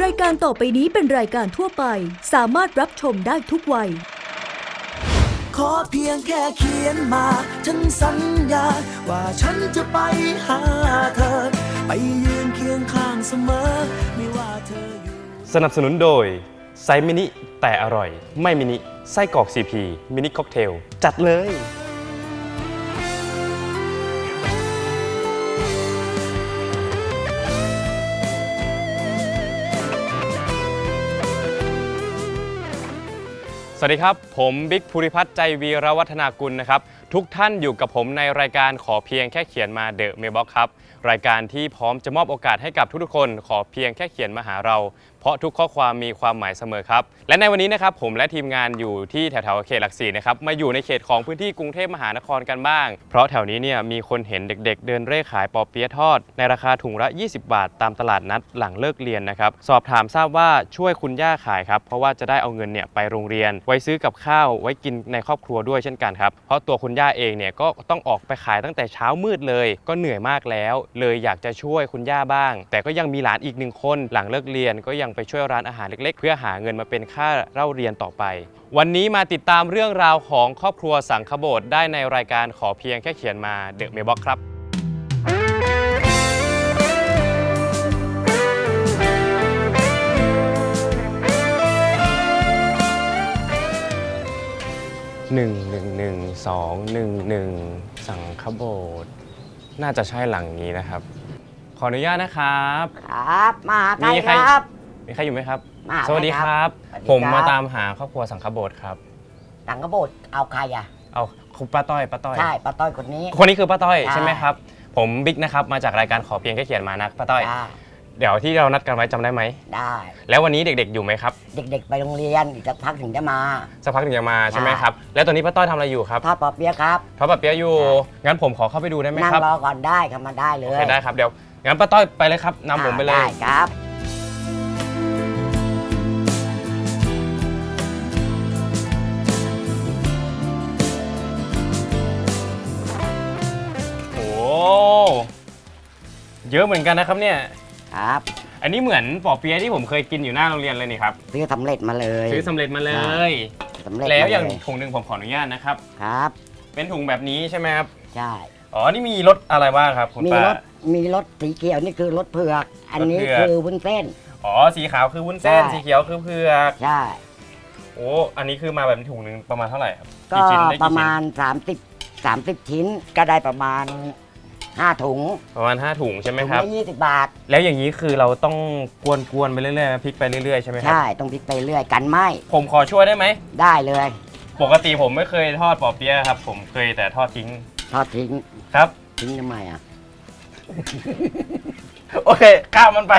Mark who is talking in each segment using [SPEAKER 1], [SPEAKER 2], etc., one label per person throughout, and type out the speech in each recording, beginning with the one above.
[SPEAKER 1] รายการต่อไปนี้เป็นรายการทั่วไป สามารถรับชมได้ทุกวัย
[SPEAKER 2] ขอเพียงแค่เขียนมา ฉันสัญญา ว่าฉันจะไปหาเธอ ไปยืนเคียงข้างเสมอ ไม่ว่าเธออยู่
[SPEAKER 3] สนับสนุนโดย ไซส์มินิแต่อร่อย ไม่มินิไส้กรอกซีพีมินิค็อกเทล จัดเลย วัสดีครับ ผมบิ๊กภูริพัฒน์ใจวีรวัฒนากุลนะครับ ทุกท่านอยู่กับผมในรายการขอเพียงแค่เขียนมาเดอะเมลบ็อกครับ รายการที่พร้อมจะมอบโอกาสให้กับทุกๆคน ขอเพียงแค่เขียนมาหาเรา เพราะทุกข้อความมีความหมายเสมอครับ และในวันนี้นะครับผมและทีมงานอยู่ที่แถวๆเขตหลักสี่นะครับมาอยู่ในเขตของพื้นที่กรุงเทพมหานครกันบ้าง เพราะแถวนี้เนี่ยมีคนเห็นเด็กๆ เดินเร่ขายปอเปี๊ยะทอด ในราคาถุงละ 20 บาท ตามตลาดนัดหลังเลิกเรียนนะครับสอบถามทราบว่าช่วยคุณย่าขายครับเพราะว่าจะได้เอาเงินเนี่ยไปโรงเรียน ไว้ซื้อกับข้าวไว้กินในครอบครัวด้วยเช่นกันครับเพราะตัวคุณย่าเองเนี่ยก็ต้องออกไปขายตั้งแต่เช้ามืดเลย ก็เหนื่อยมากแล้ว เลยอยากจะช่วยคุณย่าบ้าง แต่ก็ยังมีหลานอีกหนึ่งคนหลังเลิกเรียนก็ยังไปช่วยร้านอาหารเล็ก ๆ เพื่อหาเงินมาเป็นค่าเล่าเรียนต่อไป วันนี้มาติดตามเรื่องราวของครอบครัวสังคโบสถ์ได้ในรายการขอเพียงแค่เขียนมาเดอะเมบ็อกครับหนึ่งหนึ่งหนึ่งสองหนึ่งหนึ่งสังคโบสถ์น่าจะใช่หลังนี้นะครับ ขออนุญาตนะครับ
[SPEAKER 4] ครับ มาหาใคร
[SPEAKER 3] มีใค
[SPEAKER 4] ค
[SPEAKER 3] ร
[SPEAKER 4] รับ
[SPEAKER 3] มีใครอยู่ไหมครับ
[SPEAKER 4] มาหา
[SPEAKER 3] สวัสดี
[SPEAKER 4] ใค
[SPEAKER 3] ค
[SPEAKER 4] ร
[SPEAKER 3] รับ
[SPEAKER 4] สวัสดี
[SPEAKER 3] ผม
[SPEAKER 4] ครับ
[SPEAKER 3] มาตามหาครอบครัวสังคโบสถ์ครับ
[SPEAKER 4] สังกบดเอาใครอะ
[SPEAKER 3] เอาคุณป้าต้อยป้าต้อย
[SPEAKER 4] ใช่ป้าต้อยคนนี้
[SPEAKER 3] คนนี้คือป้าต้อย
[SPEAKER 4] ใช่
[SPEAKER 3] ใช่ไหมครับ ผมบิ๊กนะครับมาจากรายการขอเพียงแค่เขียนมานะป้าต้อย
[SPEAKER 4] ได้
[SPEAKER 3] เดี๋ยวที่เรานัดกันไว้จำได้ไหม
[SPEAKER 4] ได้
[SPEAKER 3] แล้ววันนี้เด็กๆอยู่ไหมครับ
[SPEAKER 4] เด็กๆไปโรงเรียนอีกสักพักถึงจะมา
[SPEAKER 3] สักพักถึงจะมาใช่ไหม
[SPEAKER 4] ใช่
[SPEAKER 3] ครับ แล้วตอนนี้ป้าต้อยทำอะไรอยู่ครับ
[SPEAKER 4] ทอดปอเปี๊ยะครับ
[SPEAKER 3] ทอดปะเปี๊ยะอยู่ งั้นผมขอเข้าไปดูได้ไหม
[SPEAKER 4] นั่ง
[SPEAKER 3] ครับ
[SPEAKER 4] รอก่อนได้ครับมาได้เล
[SPEAKER 3] โอยเคได้ครับเดี๋ยวงั้นป้าต้อยไปเลยครับนำผมไปเลย
[SPEAKER 4] ได้ครับ
[SPEAKER 3] เยอะเหมือนกันนะครับเนี่ย
[SPEAKER 4] ครับ
[SPEAKER 3] อันนี้เหมือนปอเปี๊ยะที่ผมเคยกินอยู่หน้าโรงเรียนเลยนี่ครับ
[SPEAKER 4] ซื้อสำเร็จมาเลย
[SPEAKER 3] ซื้อสำเร็จมาเลย
[SPEAKER 4] สำเร็จ
[SPEAKER 3] แล้ว
[SPEAKER 4] ม
[SPEAKER 3] อย่าง
[SPEAKER 4] เล
[SPEAKER 3] ถุงหนึ่งผมขออนุญาตนะครับ
[SPEAKER 4] ครับ
[SPEAKER 3] เป็นถุงแบบนี้ใช่ไหมครับ
[SPEAKER 4] ใช่
[SPEAKER 3] อ๋อ นี่มีรสอะไรบ้างครับคุณ
[SPEAKER 4] มี
[SPEAKER 3] ป้าร
[SPEAKER 4] ถมีรถสีเขียวนี่คือรถเผือก อันนี้
[SPEAKER 3] รถเผือก
[SPEAKER 4] คือวุ้นเส้น
[SPEAKER 3] อ๋อ สีขาวคือวุ้นเส้น
[SPEAKER 4] ใช่
[SPEAKER 3] สีเขียวคือเผือก
[SPEAKER 4] ใช่
[SPEAKER 3] โอ้ อันนี้คือมาแบบถุงหนึ่งประมาณเท่าไหร่ครับ
[SPEAKER 4] ก็
[SPEAKER 3] กี่ชิ้นได้
[SPEAKER 4] ป
[SPEAKER 3] กี่
[SPEAKER 4] ระ
[SPEAKER 3] ชิ้
[SPEAKER 4] มาณ
[SPEAKER 3] น
[SPEAKER 4] 30 30 ชิ้นก็ได้ประมาณ 5ถุง
[SPEAKER 3] ประมาณ 5 ถุงใช่ไหม
[SPEAKER 4] ถุง
[SPEAKER 3] ครับ
[SPEAKER 4] ละยี่สิบบาท
[SPEAKER 3] แล้วอย่างนี้คือเราต้องกวนๆไปเรื่อยๆพลิกไปเรื่อยๆใช่ไหมครั
[SPEAKER 4] ใช่ ต้องพลิกไปเรื่อยกันไหม
[SPEAKER 3] ผมขอช่วยได้ไหม
[SPEAKER 4] ได้เลย
[SPEAKER 3] ปกติผมไม่เคยทอดปอเปี๊ยะครับ ผมเคยแต่ทอดทิ้ง
[SPEAKER 4] ทอดทิ้ง
[SPEAKER 3] ครับ
[SPEAKER 4] ทิ้งทำไมอะ
[SPEAKER 3] โอเค ข้ามมันไป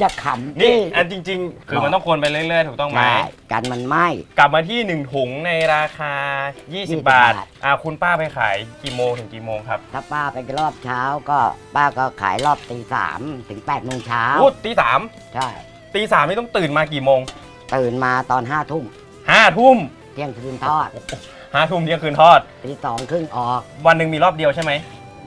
[SPEAKER 4] อย่าขำ
[SPEAKER 3] นี่
[SPEAKER 4] ดิ
[SPEAKER 3] อันจริง ๆ คือมันต้องคนไปเรื่อยๆ ถูกต้องไหม
[SPEAKER 4] ใช่กันมันไหม
[SPEAKER 3] กลับมาที่ 1 ถุงในราคา20
[SPEAKER 4] 20
[SPEAKER 3] บาท
[SPEAKER 4] บาท
[SPEAKER 3] อ่าคุณป้าไปขายกี่โมงถึงกี่โมงครับ
[SPEAKER 4] ถ้าป้าไปรอบเช้าก็ป้าก็ขายรอบตีสามถึง8ปดโมงเช้า
[SPEAKER 3] พูดตีสาม
[SPEAKER 4] ใช่
[SPEAKER 3] ตีสามนี่ต้องตื่นมากี่โมง
[SPEAKER 4] ตื่นมาตอนห้าทุ่ม
[SPEAKER 3] ห้าทุ่ม
[SPEAKER 4] เที่ยงคืนทอด
[SPEAKER 3] ห้าทุ่มเที่ยงคืนทอด
[SPEAKER 4] ตีสองครึ่งออก
[SPEAKER 3] วันหนึ่งมีรอบเดียวใช่ไหม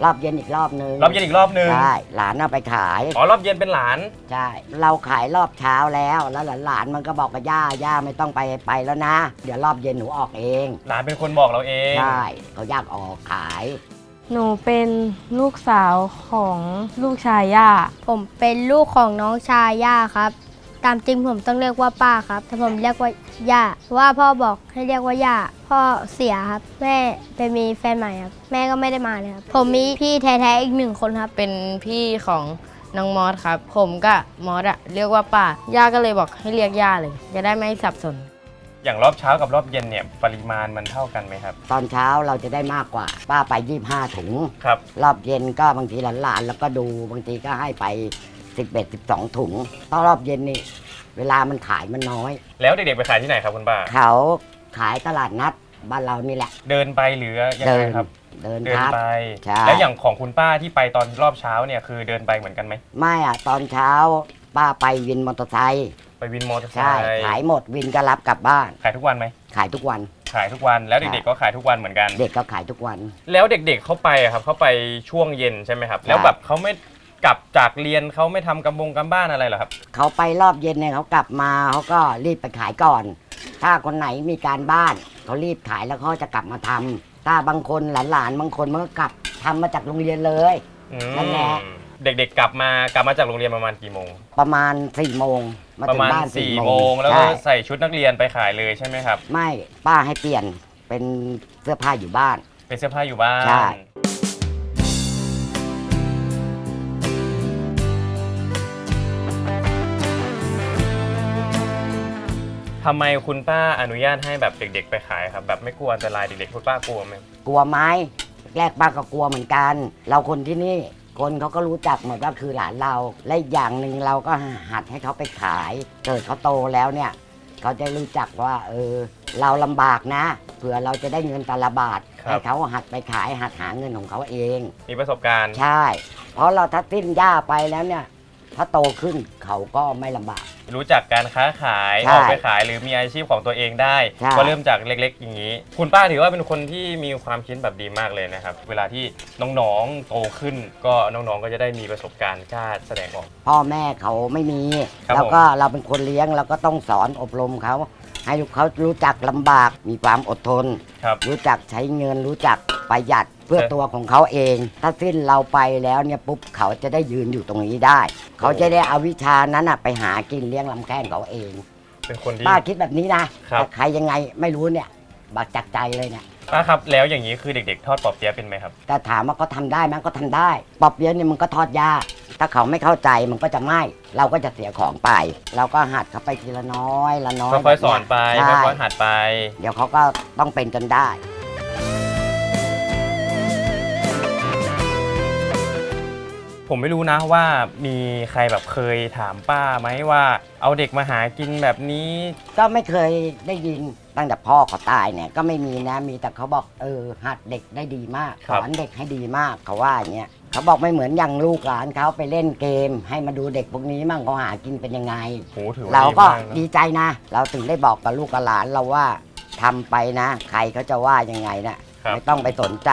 [SPEAKER 4] รอบเย็นอีกรอบนึง
[SPEAKER 3] รอบเย็นอีกรอบหนึ่ง
[SPEAKER 4] ใช่หลานเอาไปขาย
[SPEAKER 3] อ๋อรอบเย็นเป็นหลาน
[SPEAKER 4] ใช่เราขายรอบเช้าแล้วแล้วหลานๆมันก็บอกกับย่าย่าไม่ต้องไปไปแล้วนะ เดี๋ยวรอบเย็นหนูออกเอง
[SPEAKER 3] หลานเป็นคนบอกเราเอง
[SPEAKER 4] ใช่เขาอยากออกขาย
[SPEAKER 5] หนูเป็นลูกสาวของลูกชายย่า
[SPEAKER 6] ผมเป็นลูกของน้องชายย่าครับ ตามจริงผมต้องเรียกว่าป้าครับ แต่ผมเรียกว่าย่าเพราะว่าพ่อบอกให้เรียกว่าย่า พ่อเสียครับ แม่ไปมีแฟนใหม่ครับ แม่ก็ไม่ได้มาเลยครับ ผมมีพี่แท้ๆอีกหนึ่งคนครับ
[SPEAKER 5] เป็นพี่ของน้องมอสครับ ผมกับมอสอะเรียกว่าป้า ย่าก็เลยบอกให้เรียกย่าเลย จะได้ไม่สับสน
[SPEAKER 3] อย่างรอบเช้ากับรอบเย็นเนี่ยปริมาณมันเท่ากันไหมครับ
[SPEAKER 4] ตอนเช้าเราจะได้มากกว่า ป้าไป 25ถุง
[SPEAKER 3] ครับ
[SPEAKER 4] รอบเย็นก็บางทีหลานๆแล้วก็ดูบางทีก็ให้ไป 11 12 ถุงตอนรอบเย็นนี่เวลามันขายมันน้อย
[SPEAKER 3] แล้วเด็กๆไปขายที่ไหนครับคุณป้า
[SPEAKER 4] เขาขายตลาดนัดบ้านเรานี่แหละ
[SPEAKER 3] เดินไปหรือยัง
[SPEAKER 4] เดิ
[SPEAKER 3] ไง
[SPEAKER 4] น
[SPEAKER 3] ครับ
[SPEAKER 4] เดิน
[SPEAKER 3] เดิน
[SPEAKER 4] ครับ
[SPEAKER 3] ไป
[SPEAKER 4] ใช่
[SPEAKER 3] แล้วอย่างของคุณป้าที่ไปตอนรอบเช้าเนี่ยคือเดินไปเหมือนกันไหม
[SPEAKER 4] ไม่อะตอนเช้าป้าไปวินมอเตอร์ไซค์
[SPEAKER 3] ไปวินมอเตอร์ไซ
[SPEAKER 4] ใช่
[SPEAKER 3] ค์
[SPEAKER 4] ขายหมดวินก็รับกลับบ้าน
[SPEAKER 3] ขายทุกวันไหม
[SPEAKER 4] ขายทุกวัน
[SPEAKER 3] ขายทุกวันแล้วเด็กๆก็ขายทุกวันเหมือนกัน
[SPEAKER 4] เด็กก็ขายทุกวัน
[SPEAKER 3] แล้วเด็กๆเข้าไปอะครับเข้าไปช่วงเย็นใช่ไหมครับ
[SPEAKER 4] ใช่
[SPEAKER 3] แล้วแบบเขาไม่ กลับจากเรียนเขาไม่ทำกำบงกำบ้านอะไรเหรอครับ
[SPEAKER 4] เขาไปรอบเย็นเนี่ยเขากลับมาเขาก็รีบไปขายก่อน ถ้าคนไหนมีการบ้านเขารีบขายแล้วเขาจะกลับมาทำถ้าบางคนหลานๆบางคนมันก็กลับทำมาจากโรงเรียนเลย
[SPEAKER 3] อืม
[SPEAKER 4] นั่นแหละ
[SPEAKER 3] เด็กๆกลับมากลับมาจากโรงเรียนประมาณกี่โมง
[SPEAKER 4] ประมาณ4ี่โมงมา
[SPEAKER 3] ประ
[SPEAKER 4] ถึง
[SPEAKER 3] มาณ
[SPEAKER 4] บ้าน
[SPEAKER 3] 4ี่
[SPEAKER 4] สี่
[SPEAKER 3] โมงแล้วก็
[SPEAKER 4] ใช่
[SPEAKER 3] ใส่ชุดนักเรียนไปขายเลยใช่ไหมครับ
[SPEAKER 4] ไม่ป้าให้เปลี่ยนเป็นเสื้อผ้าอยู่บ้าน
[SPEAKER 3] เป็นเสื้อผ้าอยู่บ้าน
[SPEAKER 4] ใช่
[SPEAKER 3] ทำไมคุณป้าอนุญาตให้แบบเด็ก ๆ ไปขายครับ แบบไม่กลัวอันตรายเด็กๆคุณป้ากลัวไหม
[SPEAKER 4] กลัวไหมแรกป้าก็กลัวเหมือนกัน เราคนที่นี่ คนเขาก็รู้จักหมดว่าคือหลานเรา และอีกอย่างหนึ่งเราก็หัดให้เขาไปขาย เกิดเขาโตแล้วเนี่ย เขาจะรู้จักว่าเออ เราลำบากนะ เผื่อเราจะได้เงินแต่ละบาทให้เขาหัดไปขายหัดหาเงินของเขาเอง
[SPEAKER 3] มีประสบการณ์
[SPEAKER 4] ใช่ เพราะเราถ้าสิ้นหญ้าไปแล้วเนี่ย ถ้าโตขึ้นเขาก็ไม่ลำบาก
[SPEAKER 3] รู้จักการค้าขาย
[SPEAKER 4] ใช่
[SPEAKER 3] ออกไปขายหรือมีอาชีพของตัวเองได้
[SPEAKER 4] ใช่
[SPEAKER 3] ก็เริ่มจากเล็กๆ อย่างนี้ คุณป้าถือว่าเป็นคนที่มีความคิดแบบดีมากเลยนะครับ เวลาที่น้องๆโตขึ้น ก็น้องๆก็จะได้มีประสบการณ์กล้าแสดงออก
[SPEAKER 4] พ่อแม่เขาไม่มี
[SPEAKER 3] ครับ
[SPEAKER 4] แล้วก็เราเป็นคนเลี้ยงเราก็ต้องสอนอบรมเขา ให้ลูกเขารู้จักลำบาก มีความอดทน
[SPEAKER 3] ครับ
[SPEAKER 4] รู้จักใช้เงินรู้จักประหยัดเพื่อ
[SPEAKER 3] ใช่
[SPEAKER 4] ตัวของเขาเอง ถ้าสิ้นเราไปแล้วเนี่ยปุ๊บเขาจะได้ยืนอยู่ตรงนี้ได้ เขาจะได้เอาวิชานั้นน่ะไปหากินเลี้ยงลำแข้งเขาเอง
[SPEAKER 3] เป็นคนที่
[SPEAKER 4] ป้าคิดแบบนี้นะครับ แต่ใครยังไงไม่รู้เนี่ยบักจากใจเลยเนี่ย
[SPEAKER 3] ป้าครับ แล้วอย่างนี้คือเด็กๆ ทอดปอบเปี๊ยะเป็นไหมครับ
[SPEAKER 4] แต่ถามว่าเขาทำได้ไหมก็ทำได้ ปอบเปี๊ยะเนี่ยมันก็ทอดยาก ถ้าเขาไม่เข้าใจมันก็จะไหม้เราก็จะเสียของไป เราก็หัดเขาไปทีละน้อยละน้อย
[SPEAKER 3] ค่อยๆสอนไป
[SPEAKER 4] ใช่
[SPEAKER 3] ค่อยๆหัดไป
[SPEAKER 4] เดี๋ยวเขาก็ต้องเป็นจนได้
[SPEAKER 3] ผมไม่รู้นะว่ามีใครแบบเคยถามป้าไหมว่า เอาเด็กมาหากินแบบนี้
[SPEAKER 4] ก็ไม่เคยได้ยินตั้งแต่พ่อเขาตายเนี่ยก็ไม่มีนะมีแต่เขาบอกเออหัดเด็กได้ดีมาก
[SPEAKER 3] ค
[SPEAKER 4] ส
[SPEAKER 3] รับ
[SPEAKER 4] อนเด็กให้ดีมากเขาว่าอย่างเงี้ย เขาบอกไม่เหมือนอย่างลูกหลานเขาไปเล่นเกม ให้มาดูเด็กพวกนี้มั่งเขาหากินเป็นยังไง
[SPEAKER 3] โหถือว่า
[SPEAKER 4] เรา
[SPEAKER 3] ดี
[SPEAKER 4] ก็
[SPEAKER 3] มากนะ
[SPEAKER 4] ดีใจนะ เราถึงได้บอกกับลูกกับหลานเราว่าทำไปนะ ใครเขาจะว่ายังไงนะไม่ต้องไปสนใจ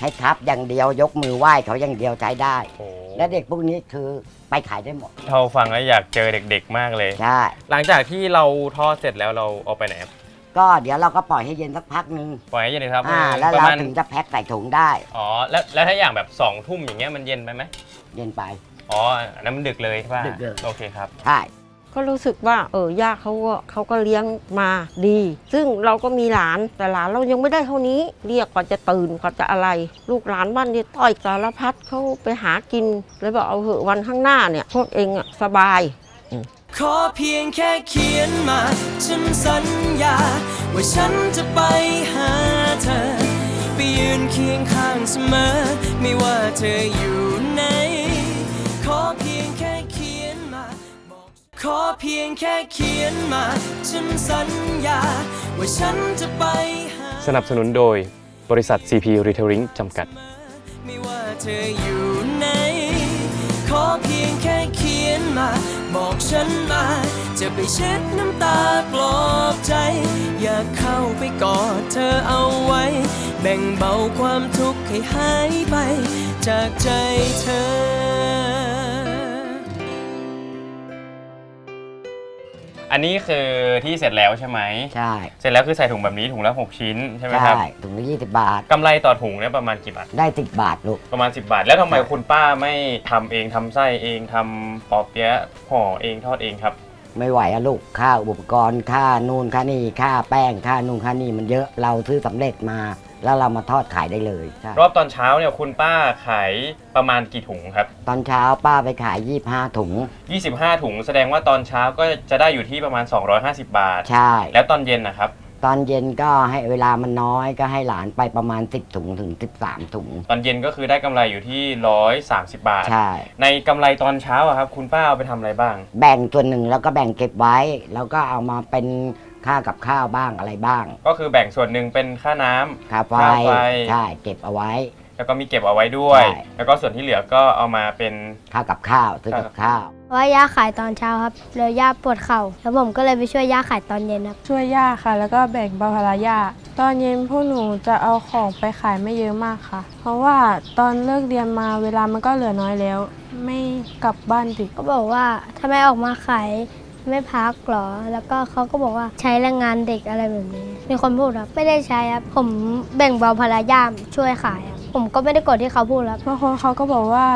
[SPEAKER 4] ให้ครับอย่างเดียวยกมือไหว้เขาอย่างเดียวใช้ได้
[SPEAKER 3] โอ้
[SPEAKER 4] และเด็กพวกนี้คือไปขายได้หมด
[SPEAKER 3] เท่าฟังแล้วอยากเจอเด็กๆมากเลย
[SPEAKER 4] ใช่
[SPEAKER 3] หลังจากที่เราทอดเสร็จแล้วเราเอาไปไหนครับ
[SPEAKER 4] ก็เดี๋ยวเราก็ปล่อยให้เย็นสักพักนึง
[SPEAKER 3] ปล่อยให้เย็นเลยครับ
[SPEAKER 4] อ่าแล้ว
[SPEAKER 3] ประ
[SPEAKER 4] เรา
[SPEAKER 3] มาณ
[SPEAKER 4] ถึงจะแพ็คใส่ถุงได้
[SPEAKER 3] อ๋อแล้วแล้วถ้าอย่างแบบสองทุ่มอย่างเงี้ยมันเย็นไปไหม
[SPEAKER 4] เย็นไป
[SPEAKER 3] อ๋ออันนั้นมันดึกเลยใช่ป่ะ
[SPEAKER 4] ดึกเลย
[SPEAKER 3] โอเคครับ
[SPEAKER 4] ใช่
[SPEAKER 7] ก็รู้สึกว่าเออย่าเขาก็เขาก็เลี้ยงมาดี ซึ่งเราก็มีหลานแต่หลานเรายังไม่ได้เท่านี้ เรียกกว่าจะตื่นกว่าจะอะไร ลูกหลานบ้านนี่ต้อยสารพัดเขาไปหากินเลยบอกเอาเหอะวันข้างหน้าเนี่ยพวกเองอะสบาย
[SPEAKER 2] ขอเพียงแค่เขียนมา ฉันสัญญา ว่าฉันจะไปหาเธอ ไปยืนเคียงข้างเสมอ ไม่ว่าเธออยู่ไหน ขอเพียงแค่เขียนมาบอกขอเพียงแค่เขียนมา ฉันสัญญา ว่าฉันจะไปหา
[SPEAKER 3] สนับสนุนโดยบริษัท CP Retailing จำกัด
[SPEAKER 2] ไม่ว่าเธออยู่ไหน ขอเพียงแค่เขียนมา บอกฉันมา จะไปเช็ดน้ำตาปลอบใจ อยากเข้าไปกอดเธอเอาไว้ แบ่งเบาความทุกข์ให้หายไป จากใจเธอ
[SPEAKER 3] อันนี้คือที่เสร็จแล้วใช่ไหม
[SPEAKER 4] ใช่
[SPEAKER 3] เสร็จแล้วคือใส่ถุงแบบนี้ถุงละ 6 ชิ้นใช่ไหมครับ
[SPEAKER 4] ใช่ถุงละยี่สิบบาท
[SPEAKER 3] กำไรต่อถุงเนี่ยประมาณกี่บาท
[SPEAKER 4] ได้สิบบาทลูก
[SPEAKER 3] ประมาณ 10 บาท แล้วทำไม
[SPEAKER 4] ใช่
[SPEAKER 3] คุณป้าไม่ทำเองทำไส้เองทำปอเปี๊ยะห่อเองทอดเองครับ
[SPEAKER 4] ไม่ไหวอะลูก ค่าอุปกรณ์ ค่านู่นค่านี่ ค่าแป้ง ค่านู่นค่านี่มันเยอะ เราซื้อสำเร็จมา แล้วเรามาทอดขายได้เลยใช่
[SPEAKER 3] รอบตอนเช้าเนี่ยคุณป้าขายประมาณกี่ถุงครับ
[SPEAKER 4] ตอนเช้าป้าไปขายยี่ห้าถุง
[SPEAKER 3] 25 ถุง แสดงว่าตอนเช้าก็จะได้อยู่ที่ประมาณ 250 บาท
[SPEAKER 4] ใช่
[SPEAKER 3] แล้วตอนเย็นนะครับ
[SPEAKER 4] ตอนเย็นก็ให้เวลามันน้อยก็ให้หลานไปประมาณ 10 ถุงถึง 13 ถุง
[SPEAKER 3] ตอนเย็นก็คือได้กำไรอยู่ที่ 130 บาท
[SPEAKER 4] ใช่
[SPEAKER 3] ในกำไรตอนเช้าอะครับ คุณป้าเอาไปทำอะไรบ้าง
[SPEAKER 4] แบ่งส่วนหนึ่งแล้วก็แบ่งเก็บไว้ แล้วก็เอามาเป็น ค่ากับข้าวบ้างอะไรบ้าง
[SPEAKER 3] ก็คือแบ่งส่วนหนึ่งเป็นค่าน้ำ
[SPEAKER 4] ค่าไฟ
[SPEAKER 3] ค่าไฟ
[SPEAKER 4] ใช่เก็บเอาไว้
[SPEAKER 3] แล้วก็มีเก็บเอาไว้ด้วย
[SPEAKER 4] ใช่
[SPEAKER 3] แล้วก็ส่วนที่เหลือก็เอามาเป็น
[SPEAKER 4] ค่ากับข้าวซื้อกับข้าว
[SPEAKER 6] ว่าย่าขายตอนเช้าครับ แล้วย่าปวดเข่า แล้วผมก็เลยไปช่วยย่าขายตอนเย็นครับ
[SPEAKER 8] ช่วยย่าค่ะ แล้วก็แบ่งเบาภาระย่าตอนเย็นพวกหนูจะเอาของไปขายไม่เยอะมากค่ะ เพราะว่าตอนเลิกเรียนมาเวลามันก็เหลือน้อยแล้ว ไม่กลับบ้านดึก
[SPEAKER 6] ก็บอกว่าทำไมออกมาขาย ไม่พักหรอ แล้วก็เขาก็บอกว่าใช้แรงงานเด็กอะไรแบบนี้ มีคนพูดครับ ไม่ได้ใช้ครับ ผมแบ่งเบาภาระย่ามช่วยขายครับ ผมก็ไม่ได้กดที่เขาพูดครับ
[SPEAKER 8] บางคนเขาก็บอกว่า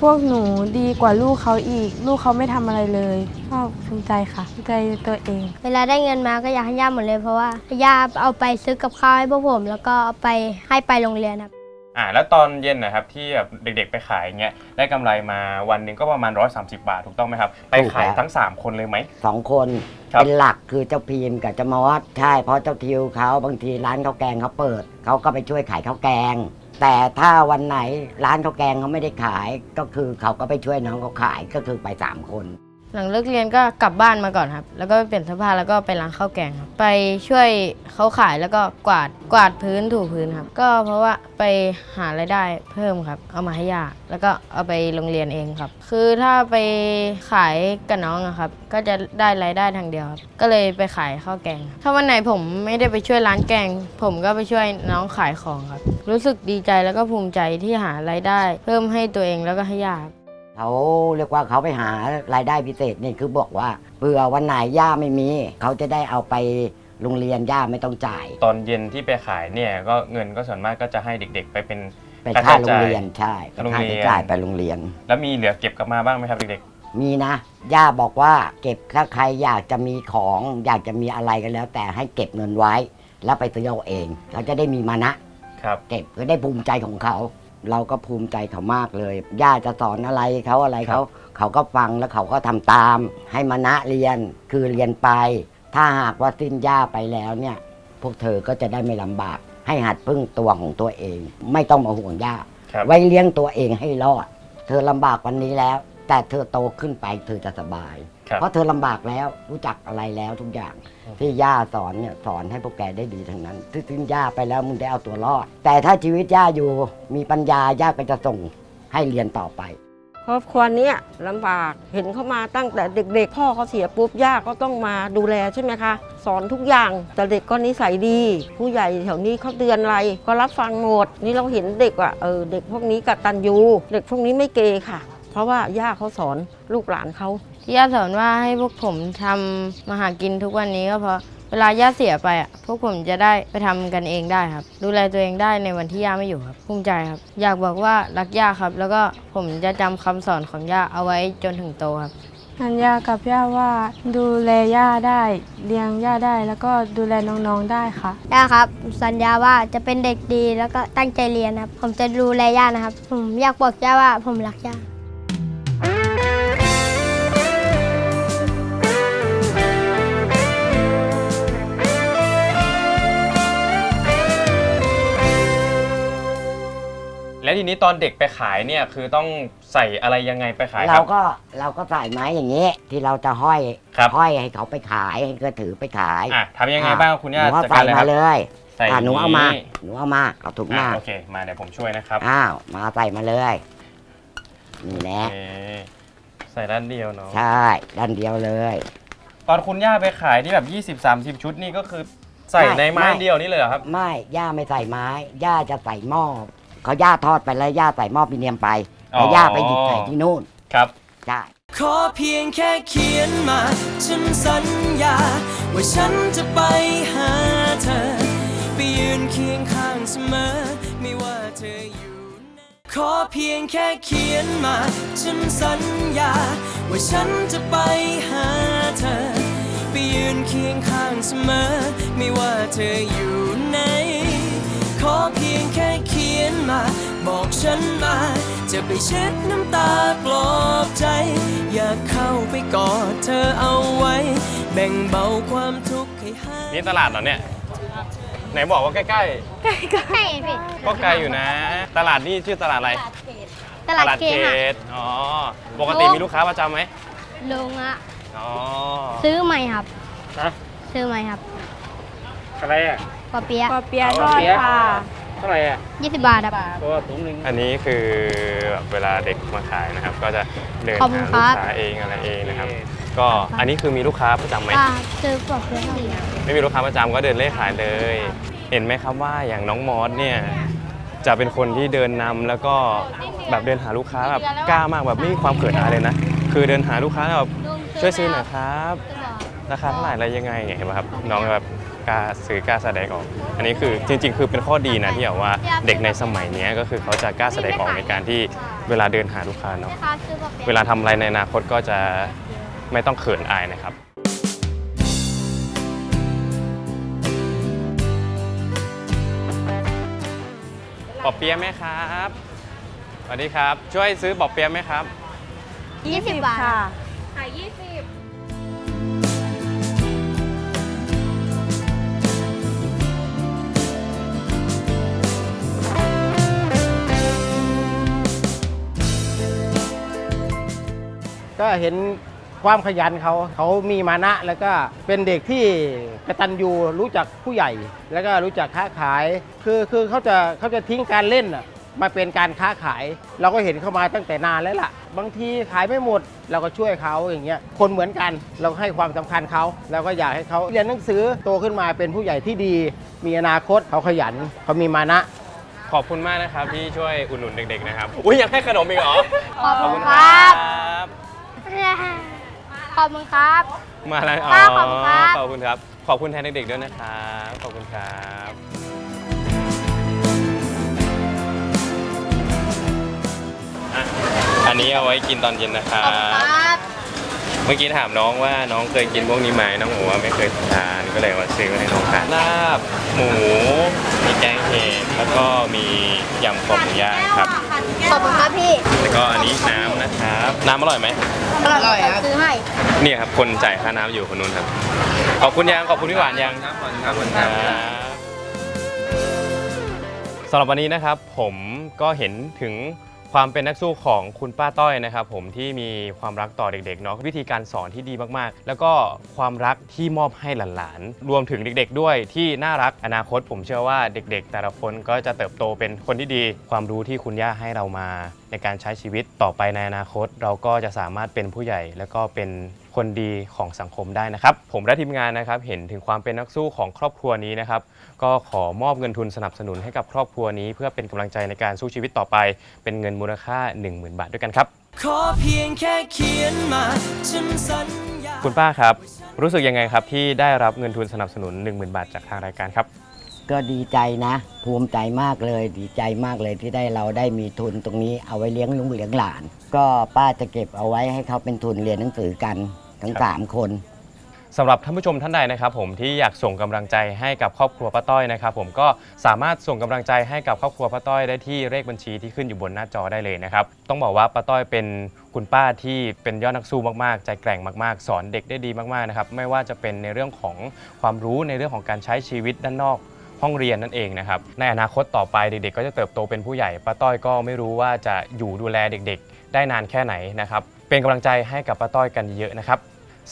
[SPEAKER 8] พวกหนูดีกว่าลูกเขาอีก ลูกเขาไม่ทำอะไรเลยก็ภูมิใจค่ะภูมิใจในตัวเอง
[SPEAKER 6] เวลาได้เงินมาก็อยากให้ย่าหมดเลยเพราะว่าย่าเอาไปซื้อกับข้าวให้พวกผม แล้วก็เอาไปให้ไปโรงเรียนครับ
[SPEAKER 3] อ่าแล้วตอนเย็นนะครับที่แบบเด็กๆไปขายอย่างเงี้ยได้กำไรมาวันหนึ่งก็ประมาณ 130 บาทถูกต้องไหมครับ ไปขาย
[SPEAKER 4] ถูกครับ
[SPEAKER 3] ทั้ง 3 คนเลยไหม
[SPEAKER 4] สองคน
[SPEAKER 3] ครับ
[SPEAKER 4] เป็นหลักคือเจ้าพีมกับเจ้ามอสใช่เพราะเจ้าทิวเขาบางทีร้านข้าวแกงเขาเปิดเขาก็ไปช่วยขายข้าวแกง แต่ถ้าวันไหนร้านข้าวแกงเขาไม่ได้ขายก็คือเขาก็ไปช่วยน้องเขาขายก็คือไปสามคน
[SPEAKER 5] หลังเลิกเรียนก็กลับบ้านมาก่อนครับ แล้วก็ไปเปลี่ยนเสื้อผ้าแล้วก็ไปร้านข้าวแกงครับ ไปช่วยเขาขายแล้วก็กวาดกวาดพื้นถูพื้นครับ ก็เพราะว่าไปหารายได้เพิ่มครับ เอามาให้ย่าแล้วก็เอาไปโรงเรียนเองครับ คือถ้าไปขายกับน้องอะครับ ก็จะได้รายได้ทางเดียวครับ ก็เลยไปขายข้าวแกงครับถ้าวันไหนผมไม่ได้ไปช่วยร้านแกง ผมก็ไปช่วยน้องขายของครับ รู้สึกดีใจแล้วก็ภูมิใจที่หารายได้ เพิ่มให้ตัวเองแล้วก็ให้ย่าครับ
[SPEAKER 4] เขาเรียกว่าเขาไปหารายได้พิเศษนี่คือบอกว่าเผื่อวันไหนย่าไม่มี เขาจะได้เอาไปโรงเรียนย่าไม่ต้องจ่าย
[SPEAKER 3] ตอนเย็นที่ไปขายเนี่ยก็เงินก็ส่วนมากก็จะให้เด็ก ๆ ไปเป็น
[SPEAKER 4] ไปค่าโรงเรียนใช่ไป
[SPEAKER 3] โรง
[SPEAKER 4] ค่า
[SPEAKER 3] เรียน
[SPEAKER 4] ใช้จ่ายไปโรงเรียน
[SPEAKER 3] แล้วมีเหลือเก็บกลับมาบ้างไหมครับเด็ก
[SPEAKER 4] มีนะ ย่าบอกว่าเก็บถ้าใครอยากจะมีของอยากจะมีอะไรกันแล้ว แต่ให้เก็บเงินไว้ แล้วไปซื้อเอาเอง เขาจะได้มีมานะ
[SPEAKER 3] ๆครับ
[SPEAKER 4] เก็บก็ได้ภูมิใจของเขา เราก็ภูมิใจเขามากเลย ย่าจะสอนอะไรเขาอะไร
[SPEAKER 3] ครั
[SPEAKER 4] เขา
[SPEAKER 3] บ
[SPEAKER 4] เขาก็ฟังแล้วเขาก็ทำตาม ให้มานะเรียนคือเรียนไป ถ้าหากว่าสิ้นย่าไปแล้วเนี่ย พวกเธอก็จะได้ไม่ลำบาก ให้หัดพึ่งตัวของตัวเอง ไม่ต้องมาห่วงย่า
[SPEAKER 3] ครับ
[SPEAKER 4] ไว้เลี้ยงตัวเองให้รอด เธอลำบากวันนี้แล้ว แต่เธอโตขึ้นไปเธอจะสบาย
[SPEAKER 3] ครับ
[SPEAKER 4] เพราะเธอลำบากแล้วรู้จักอะไรแล้วทุกอย่างที่ย่าสอนเนี่ยสอนให้พวกแกได้ดีทั้งนั้นที่ทิ้งย่าไปแล้วมึงได้เอาตัวรอด แต่ถ้าชีวิตย่าอยู่มีปัญญาย่าก็จะส่งให้เรียนต่อไป
[SPEAKER 7] ครอบครัวเนี้ยลำบากเห็นเขามาตั้งแต่เด็ก ๆ พ่อเขาเสียปุ๊บย่าก็ต้องมาดูแลใช่ไหมคะ สอนทุกอย่างแต่เด็กก็นิสัยดี ผู้ใหญ่แถวนี้เขาเตือนอะไร ก็รับฟังหมด นี่เราเห็นเด็กว่าเออเด็กพวกนี้กตัญญูเด็กพวกนี้ไม่เกย์ค่ะ เพราะว่าย่าเขาสอนลูกหลานเขา
[SPEAKER 5] ที่ย่าสอนว่าให้พวกผมทำมาหากินทุกวันนี้ก็เพราะเวลาย่าเสียไปอะพวกผมจะได้ไปทำกันเองได้ครับ ดูแลตัวเองได้ในวันที่ย่าไม่อยู่ครับภูมิใจครับ อยากบอกว่ารักย่าครับ แล้วก็ผมจะจำคำสอนของย่าเอาไว้จนถึงโตครับ
[SPEAKER 8] สัญญากับย่าว่าดูแลย่าได้เลี้ยงย่าได้ แล้วก็ดูแลน้องๆได้ค่ะ
[SPEAKER 6] ย่าครับ สัญญาว่าจะเป็นเด็กดีแล้วก็ตั้งใจเรียนครับ ผมจะดูแลย่านะครับ ผมอยากบอกย่าว่าผมรักย่า
[SPEAKER 3] และทีนี้ตอนเด็กไปขายเนี่ยคือต้องใส่อะไรยังไงไปขายค
[SPEAKER 4] เรา
[SPEAKER 3] รับ
[SPEAKER 4] ก็เราก็ใส่ไม้อย่างนี้ ที่เราจะห้อย
[SPEAKER 3] ครับ
[SPEAKER 4] ห้อยให้เขาไปขายให้ก็ถือไปขาย
[SPEAKER 3] อะทำยังไงบ้างคุณย่า
[SPEAKER 4] หนูเอา
[SPEAKER 3] จัด
[SPEAKER 4] ใส่
[SPEAKER 3] การเลยค
[SPEAKER 4] มา
[SPEAKER 3] รับ
[SPEAKER 4] เลย
[SPEAKER 3] ใส่
[SPEAKER 4] อะหนูเอามา
[SPEAKER 3] ย่งนี้
[SPEAKER 4] หนูเอามาเอาถุง
[SPEAKER 3] อะ
[SPEAKER 4] มา
[SPEAKER 3] โอเค มาเดี๋ยวผมช่วยนะครับ
[SPEAKER 4] อ้าวมาใส่มาเลยนี่แหละ
[SPEAKER 3] โอเคใส่ด้านเดียวเนาะ
[SPEAKER 4] ใช่ด้านเดียวเลย
[SPEAKER 3] ตอนคุณย่าไปขายที่แบบ 20-30 ชุดนี่ก็คือใส่
[SPEAKER 4] ไม่
[SPEAKER 3] ในไม้
[SPEAKER 4] ไม่
[SPEAKER 3] เดียวนี่เลยเหรอครับ
[SPEAKER 4] ไม่ย่าไม่ใส่ไม้ย่าจะใส่หม้อ เขาย่าทอดไปแล้วย่าใส่หม้อปีเนียมไป
[SPEAKER 3] อ๋อ
[SPEAKER 4] แล้วย่าไปหยิบใส่ที่นู่น
[SPEAKER 3] ครับ
[SPEAKER 4] ใช่
[SPEAKER 2] ขอเพียงแค่เขียนมา ฉันสัญญา ว่าฉันจะไปหาเธอ ไปยืนเคียงข้างเสมอ ไม่ว่าเธออยู่ไหนขอเพียงแค่เขียนมา ฉันสัญญา ว่าฉันจะไปหาเธอ ไปยืนเคียงข้างเสมอ ไม่ว่าเธออยู่ บอกฉันมา จะไปเช็ดน้ำตาปลอบใจ อยากเข้าไปกอดเธอเอาไว้ แบ่งเบาความทุกข์ให้หาย
[SPEAKER 3] นี่ตลาดเหรอเนี่ย ไหนบอกว่าใกล้
[SPEAKER 6] ใช่พี่
[SPEAKER 3] ๆ ก็ไกลอยู่นะ ตลาดนี่ชื่อตลาดอะไร
[SPEAKER 6] ตลาดเคหะ
[SPEAKER 3] ตอ๋อ ปกติมีลูกค้าประจำไหม
[SPEAKER 6] ลุงอะ
[SPEAKER 3] อ๋อ
[SPEAKER 6] ซื้อไหมครับ
[SPEAKER 3] ฮะ
[SPEAKER 6] ซื้อไหมครับ
[SPEAKER 3] อะไรอะ
[SPEAKER 6] ปอเปี๊ยะ
[SPEAKER 8] ปอเปียะทอดค่ะ
[SPEAKER 3] เท่าไหร่อะ
[SPEAKER 6] ยี่สิบบาทครับ
[SPEAKER 3] ตัวถุงนึงอันนี้คือแบบเวลาเด็กมาขายนะครับ ก็จะเดิน
[SPEAKER 6] ขอบคุ
[SPEAKER 3] หา
[SPEAKER 6] ณครั
[SPEAKER 3] ลู
[SPEAKER 6] บ
[SPEAKER 3] กค้าเองอะไรเองนะครับ ก็อันนี้คือมีลูกค้าประจำไหม
[SPEAKER 6] ป้าซื้อปอเปี๊ยะให้
[SPEAKER 3] ไม่มีลูกค้าประจำก็เดินเล่ขายเลย เห็นไหมครับว่าอย่างน้องมอสเนี่ยจะเป็นคนที่เดินนำแล้วก็แบบเดินหาลูกค้าแบบกล้ามากแบบไม่มีความเขินอายเลยนะ คือเดินหาลูกค้าแบบช่วยซื้อหน่อยครับ ราคาเท่าไหร่อะไรยังไงเห็นไหมครับน้องแบบ กล้าซื้อกล้าแสดงออก อันนี้คือจริง ๆ คือเป็นข้อดีนะที่แบบว่าเด็กในสมัยเนี้ยก็คือเขาจะกล้าแสดงออกในการที่เวลาเดินหาลูกค้าเนาะเวลาทำอะไรในอนาคตก็จะไม่ต้องเขินอายนะครับ ปอบเปี๊ยะไหมครับสวัสดีครับ ช่วยซื้อปอบเปี๊ยะไหมครับ
[SPEAKER 6] 20 บาท
[SPEAKER 8] ค่ะ
[SPEAKER 9] ก็เห็นความขยันเขาเขามีมานะ แล้วก็เป็นเด็กที่กตัญญูรู้จักผู้ใหญ่ แล้วก็รู้จักค้าขาย คือคือเขาจะเขาจะทิ้งการเล่นน่ะมาเป็นการค้าขาย เราก็เห็นเขามาตั้งแต่นานแล้วล่ะ บางทีขายไม่หมด เราก็ช่วยเขาอย่างเงี้ยคนเหมือนกันเราให้ความสำคัญเขาเราก็อยากให้เขาเรียนหนังสือโตขึ้นมาเป็นผู้ใหญ่ที่ดี มีอนาคตเขาขยันเขามีมานะ
[SPEAKER 3] ขอบคุณมากนะครับที่ช่วยอุดหนุนเด็กๆนะครับอุ้ยอยากให้ขนมอีกเหรอ
[SPEAKER 6] ขอบคุณครับ
[SPEAKER 3] บ
[SPEAKER 6] ขอบคุณครับ
[SPEAKER 3] มาแล้วอ๋อ
[SPEAKER 6] ป้าขอบคุณครับ
[SPEAKER 3] ขอบคุณครับ ขอบคุณแทนเด็กๆด้วยนะครับขอบคุณครับอะอันนี้เอาไว้กินตอนเย็นนะครั
[SPEAKER 6] ขอบคุณ
[SPEAKER 3] บ
[SPEAKER 6] ครับ
[SPEAKER 3] เมื่อกี้ถามน้องว่าน้องเคยกินพวกนี้ไหมน้องบอกว่าไม่เคยทานก็เลยมาซื้อให้น้องทานลาบหมู มีแกงเห็ดแล้วก็มียำคอหมูย่างครับ
[SPEAKER 6] ขอบคุณครับพี่
[SPEAKER 3] แล้วก็อันนี้น้ำนะครับ น้ำอร่อยไหม
[SPEAKER 6] อร่อยครับซื้อให้
[SPEAKER 3] เนี่ยครับคนจ่ายค่าน้ำอยู่คนนู้นครับ ขอบคุณยังขอบคุณพี่หวานยังครับขอบคุณครับสำหรับวันนี้นะครับผมก็เห็นถึง ความเป็นนักสู้ของคุณป้าต้อยนะครับผมที่มีความรักต่อเด็กๆเนาะวิธีการสอนที่ดีมากๆ แล้วก็ความรักที่มอบให้หลานๆ รวมถึงเด็กๆ ด้วยที่น่ารักอนาคต ผมเชื่อว่าเด็กๆ แต่ละคนก็จะเติบโตเป็นคนที่ดี ความรู้ที่คุณย่าให้เรามา ในการใช้ชีวิตต่อไปในอนาคต เราก็จะสามารถเป็นผู้ใหญ่ แล้วก็เป็นคนดีของสังคมได้นะครับ ผมและทีมงานนะครับเห็นถึงความเป็นนักสู้ของครอบครัวนี้นะครับ ก็ขอมอบเงินทุนสนับสนุนให้กับครอบครัวนี้ เพื่อเป็นกำลังใจในการสู้ชีวิตต่อไป เป็นเงินมูลค่า 10,000 บาทด้วยกันครับ
[SPEAKER 2] ขอเพียงแค่เขียนมาฉันสัญญา
[SPEAKER 3] คุณป้าครับ รู้สึกยังไงครับที่ได้รับเงินทุนสนับสนุน 10,000 บาทจากทางรายการครับ
[SPEAKER 4] ก็ดีใจนะ ภูมิใจมากเลยดีใจมากเลยที่ได้เราได้มีทุนตรงนี้เอาไว้เลี้ยงลุงเลี้ยงหลาน ก็ป้าจะเก็บเอาไว้ให้เขาเป็นทุนเรียนหนังสือกันทั้ง
[SPEAKER 3] ครับ
[SPEAKER 4] สามคน
[SPEAKER 3] สำหรับท่านผู้ชมท่านใดนะครับผมที่อยากส่งกำลังใจให้กับครอบครัวป้าต้อยนะครับผมก็สามารถส่งกำลังใจให้กับครอบครัวป้าต้อยได้ที่เลขบัญชีที่ขึ้นอยู่บนหน้าจอได้เลยนะครับต้องบอกว่าป้าต้อยเป็นคุณป้าที่เป็นยอดนักสู้มากๆ ใจแกร่งมากๆ สอนเด็กได้ดีมากๆนะครับไม่ว่าจะเป็นในเรื่องของความรู้ในเรื่องของการใช้ชีวิตด้านนอก ห้องเรียนนั่นเองนะครับ ในอนาคตต่อไปเด็กๆ ก็จะเติบโตเป็นผู้ใหญ่ป้าต้อยก็ไม่รู้ว่าจะอยู่ดูแลเด็กๆ ได้นานแค่ไหนนะครับ เป็นกำลังใจให้กับป้าต้อยกันเยอะนะครับ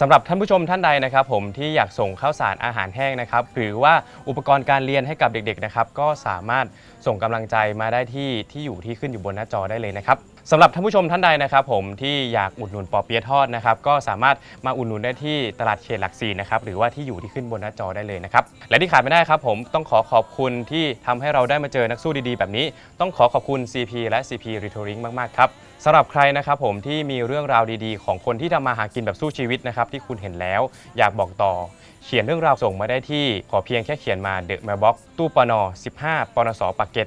[SPEAKER 3] สำหรับท่านผู้ชมท่านใดนะครับ ผมที่อยากส่งข้าวสารอาหารแห้งนะครับ หรือว่าอุปกรณ์การเรียนให้กับเด็กๆนะครับ ก็สามารถส่งกำลังใจมาได้ที่ที่อยู่ที่ขึ้นอยู่บนหน้าจอได้เลยนะครับ สำหรับท่านผู้ชมท่านใดนะครับผมที่อยากอุดหนุนปอเปี๊ยะทอดนะครับก็สามารถมาอุดหนุนได้ที่ตลาดเขตหลักสี่นะครับหรือว่าที่อยู่ที่ขึ้นบนหน้าจอได้เลยนะครับและที่ขาดไม่ได้ครับผมต้องขอขอบคุณที่ทำให้เราได้มาเจอนักสู้ดีๆ แบบนี้ ต้องขอขอบคุณ CP และ CP r e t o r i n g มากๆครับสำหรับใครนะครับผมที่มีเรื่องราวดีๆ ของคนที่ทำมาหากินแบบสู้ชีวิตนะครับที่คุณเห็นแล้ว อยากบอกต่อ เขียนเรื่องราวส่งมาได้ที่ขอเพียงแค่เขียนมาเดอะแม i บ็อกตู้ปน15ปนสปากเก็ต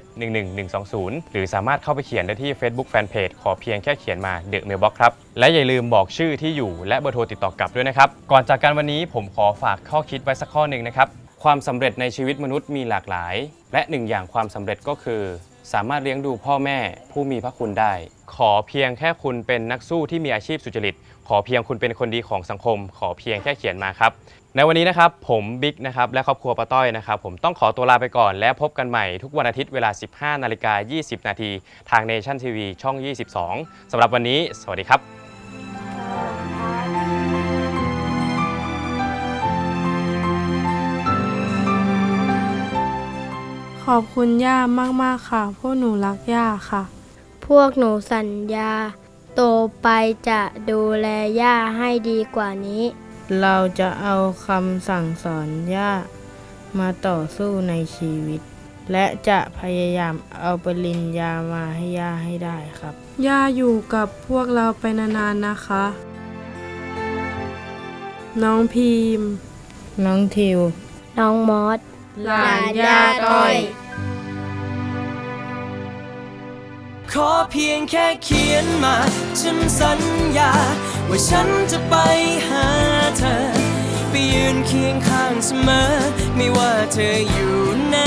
[SPEAKER 3] 11120 หรือสามารถเข้าไปเขียนได้ที่ Facebook Fanpage ขอเพียงแค่เขียนมาเดอะแม i บ็อกครับ และอย่าลืมบอกชื่อที่อยู่และเบอร์โทรติดต่อกลับด้วยนะครับ ก่อนจากกันวันนี้ผมขอฝากข้อคิดไว้สักข้อหนึ่งนะครับความสำเร็จในชีวิตมนุษย์มีหลากหลาย และหนึ่งอย่างความสำเร็จก็คือ สามารถเลี้ยงดูพ่อแม่ผู้มีพระคุณได้ ขอเพียงแค่คุณเป็นนักสู้ที่มีอาชีพสุจริต ขอเพียงคุณเป็นคนดีของสังคม ขอเพียงแค่เขียนมาครับ ในวันนี้นะครับผมบิ๊กนะครับและครอบครัวป้าต้อยนะครับผมต้องขอตัวลาไปก่อน และพบกันใหม่ทุกวันอาทิตย์เวลา 15นาฬิกา20 นาทีทาง Nation TV ช่อง 22สำหรับวันนี้ สวัสดีครับ
[SPEAKER 8] ขอบคุณย่ามาก ๆ ค่ะ พวกหนูรักย่าค่ะ
[SPEAKER 6] พวกหนูสัญญา โตไปจะดูแลย่าให้ดีกว่านี้
[SPEAKER 5] เราจะเอาคำสั่งสอนย่ามาต่อสู้ในชีวิต และจะพยายามเอาปริญญามาให้ย่าให้ได้ครับ
[SPEAKER 8] ย่าอยู่กับพวกเราไปนานๆนะคะ น้องพีม
[SPEAKER 5] น้องทิว
[SPEAKER 6] น้องมอส
[SPEAKER 8] หลานย่าต้อย
[SPEAKER 2] ขอเพียงแค่เขียนมา ฉันสัญญา ว่าฉันจะไปหา เธอ ไปยืนเคียงข้างเสมอ ไม่ว่าเธออยู่ไหน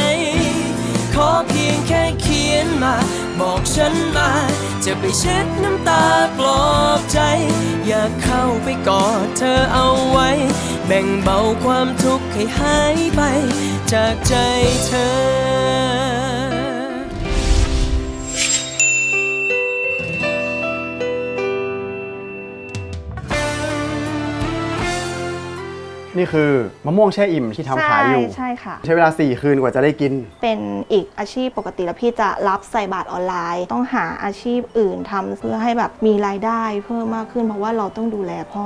[SPEAKER 2] ขอเพียงแค่เขียนมา บอกฉันมา จะไปเช็ดน้ำตาปลอบใจ อยากเข้าไปกอดเธอเอาไว้ แบ่งเบาความทุกข์ให้หายไป จากใจเธอ
[SPEAKER 10] นี่คือมะม่วงแช่อิ่มที่ทำขายอยู่
[SPEAKER 11] ใช่ใช่ค่ะ
[SPEAKER 10] ใช้เวลา 4 คืนกว่าจะได้กิน
[SPEAKER 11] เป็นอีกอาชีพปกติแล้วพี่จะรับใส่บาทออนไลน์ ต้องหาอาชีพอื่นทำเพื่อให้แบบมีรายได้เพิ่มมากขึ้น เพราะว่าเราต้องดูแลพ่อ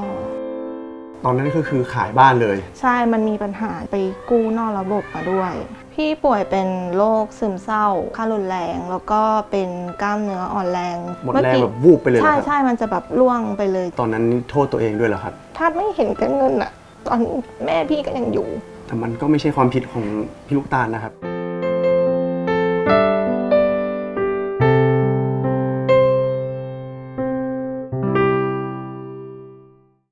[SPEAKER 10] ตอนนั้นก็คือขายบ้านเลย
[SPEAKER 11] ใช่มันมีปัญหาไปกู้นอกระบบมาด้วย พี่ป่วยเป็นโรคซึมเศร้าขั้นรุนแรง แล้วก็เป็นกล้ามเนื้ออ่อนแรง
[SPEAKER 10] หมด
[SPEAKER 11] เอ
[SPEAKER 10] แรง
[SPEAKER 11] กี้
[SPEAKER 10] แบบวูบไปเลยเหรอ
[SPEAKER 11] ใช่
[SPEAKER 10] ครับ
[SPEAKER 11] ใช่มันจะแบบล่วงไปเลย
[SPEAKER 10] ตอนนั้นโทษตัวเองด้วยเหรอครับ
[SPEAKER 11] ถ้าไม่เห็นแกันเงินอะ ตอนแม่พี่ก็ยังอยู่
[SPEAKER 10] แต่มันก็ไม่ใช่ความผิดของพี่ลูกตาลนะครับ